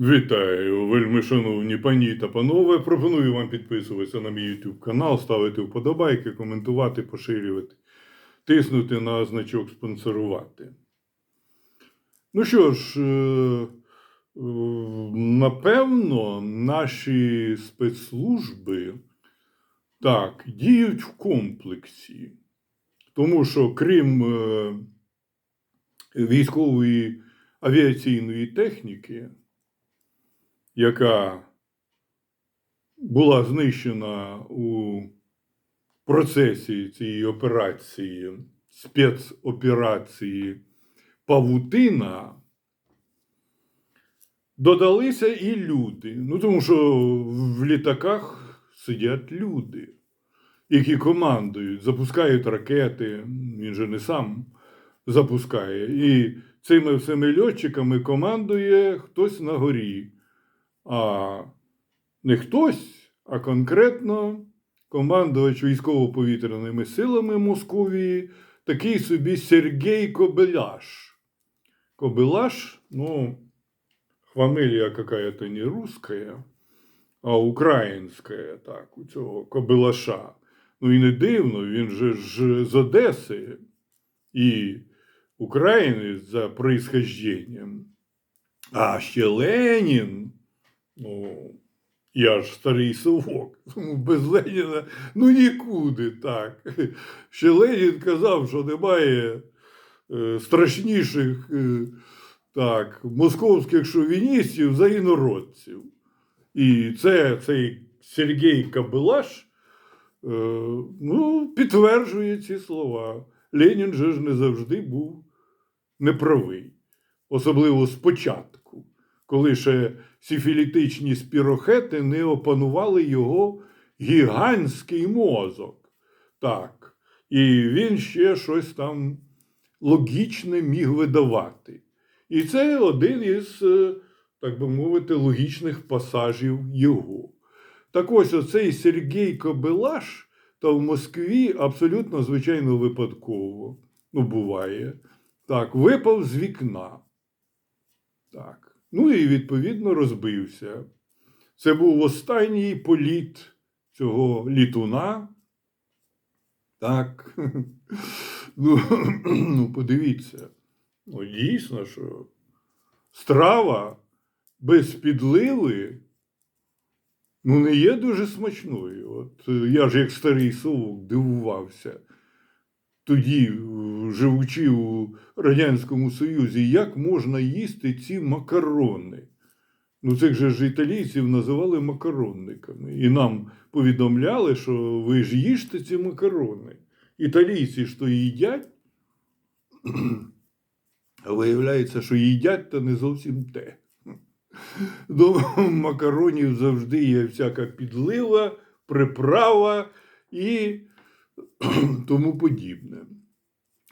Вітаю, вельми шановні пані та панове. Пропоную вам підписуватися на мій YouTube канал, ставити вподобайки, коментувати, поширювати, тиснути на значок спонсорувати. Ну що ж, е, напевно, наші спецслужби так, діють в комплексі. Тому що крім е, військової авіаційної техніки, яка була знищена у процесі цієї операції, спецоперації Павутина, додалися і люди. Ну, тому що в літаках сидять люди, які командують, запускають ракети, він же не сам запускає. І цими всіми льотчиками командує хтось на горі. А не хтось, а конкретно командувач військово-повітряними силами Московії, такий собі Сергій Кобеляш. Кобелаш, ну, фамилия какая-то не русская, а українська, так, у цього Кобелаша. Ну і не дивно, він же ж з Одеси і українець за происхожденням. А ще Ленін, ну, я ж старий совок, без Леніна ну нікуди так. Ще Ленін казав, що немає е, страшніших е, так, московських шовіністів за інородців. І це цей Сергій Кабелаш е, ну, підтверджує ці слова. Ленін же ж не завжди був неправий, особливо спочатку, коли ще сифілітичні спірохети не опанували його гігантський мозок. Так. І він ще щось там логічне міг видавати. І це один із, е, так би мовити, логічних пасажів його. Так ось оцей Сергій Кобелаш та в Москві абсолютно звичайно випадково. Ну, буває. Так, випав з вікна. Так. Ну і відповідно розбився. Це був останній політ цього літуна. Так. Ну, ну подивіться. Ну, дійсно, що страва без підливи ну, не є дуже смачною. От я ж як старий совок дивувався. Тоді, е, живучи у Радянському Союзі, як можна їсти ці макарони? Ну, цих же ж італійців називали макаронниками. І нам повідомляли, що ви ж їжте ці макарони. Італійці ж то їдять, а виявляється, що їдять та не зовсім те. До макаронів завжди є всяка підлива, приправа і тому подібне.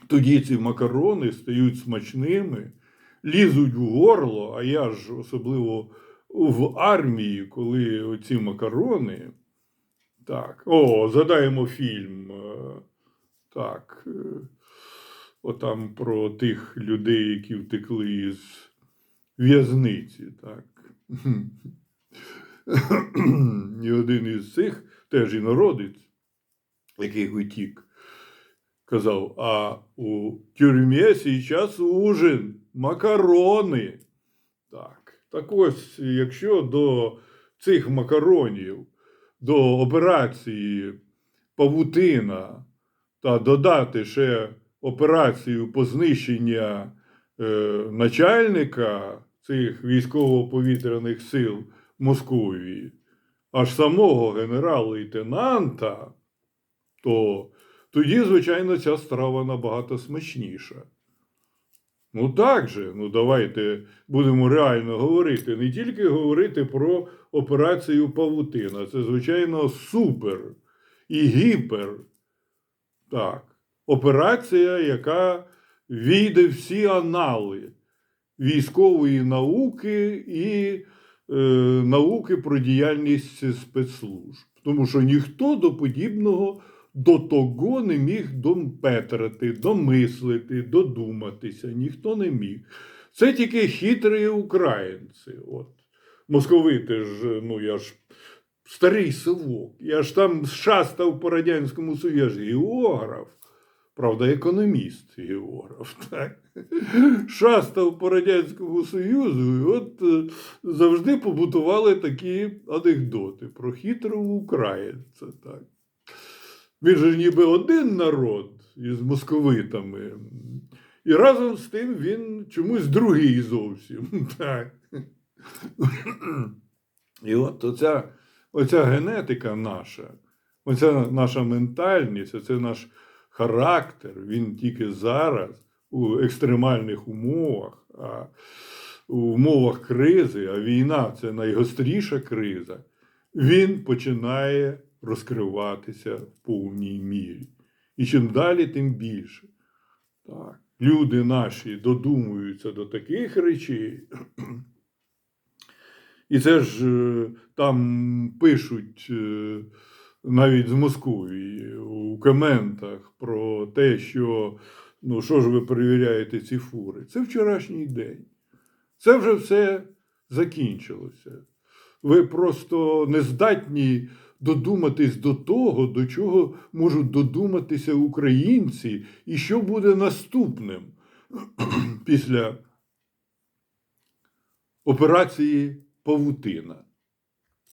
Тоді ці макарони стають смачними, лізуть в горло, а я ж особливо в армії, коли оці макарони. Так, о, задаємо фільм. е, Так. е, Отам про тих людей, які втекли із в'язниці. Так. І один із цих теж інородець, який утік, казав: а у тюрмі зараз ужин, макарони. Так. Так ось, якщо до цих макаронів, до операції Павутина та додати ще операцію по знищення е, начальника цих військово-повітряних сил Московії, аж самого генерал-лейтенанта, то тоді, звичайно, ця страва набагато смачніша. Ну так же, ну давайте будемо реально говорити. Не тільки говорити про операцію Павутина. Це, звичайно, супер і гіпер. Так. Операція, яка війде всі анали військової науки і е, науки про діяльність спецслужб. Тому що ніхто до подібного до того не міг домпетрити, домислити, додуматися. Ніхто не міг. Це тільки хитрі українці. От. московити ж, ну я ж старий совок, я ж там шастав по Радянському Союзу, я географ. Правда, економіст географ, так? Шастав по Радянському Союзу, і от е, завжди побутували такі анекдоти про хитрого українця. Так. Він же ніби один народ із московитами. І разом з тим він чомусь другий зовсім. Так. І от оця, оця генетика наша, оця наша ментальність, оце наш характер, він тільки зараз у екстремальних умовах, а у умовах кризи, а війна це найгостріша криза, він починає розкриватися в повній мірі. І чим далі, тим більше. Так. Люди наші додумуються до таких речей. І це ж е, там пишуть е, навіть з Московії у коментах про те, що ну що ж ви перевіряєте ці фури. Це вчорашній день. Це вже все закінчилося. Ви просто не здатні додуматись до того, до чого можуть додуматися українці, і що буде наступним після операції Павутина.